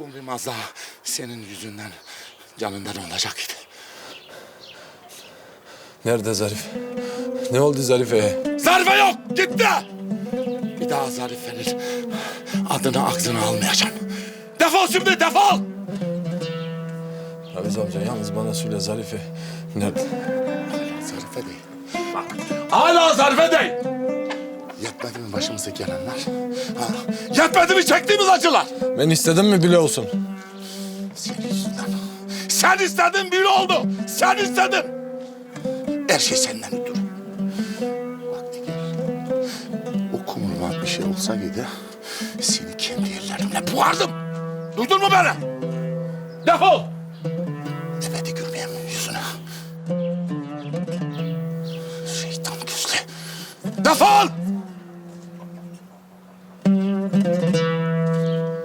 Kumbimaz daha senin yüzünden canından olacak idi. Nerede Zarif? Ne oldu Zarife'ye? Zarife yok gitti. Bir daha Zarife'nin adını ağzına almayacağım. Defol şimdi defol. Hafiz amca yalnız bana söyle Zarife nerede? Hala Zarife değil. Bak hala Zarife değil. Yetmedi mi başımıza gelenler? Ha? Yetmedi mi çektiğimiz acılar? Ben istedim mi bile olsun. Senin yüzünden. Sen istedin biri oldu. Sen istedin. Her şey senden ötürü. Vakti gel. O kumulma bir şey olsa gidi seni kendi ellerimle buhardım. Duydun mu beni? Defol. Ebedi gülmeyeyim yüzüne. Şeytan gözlü. Defol.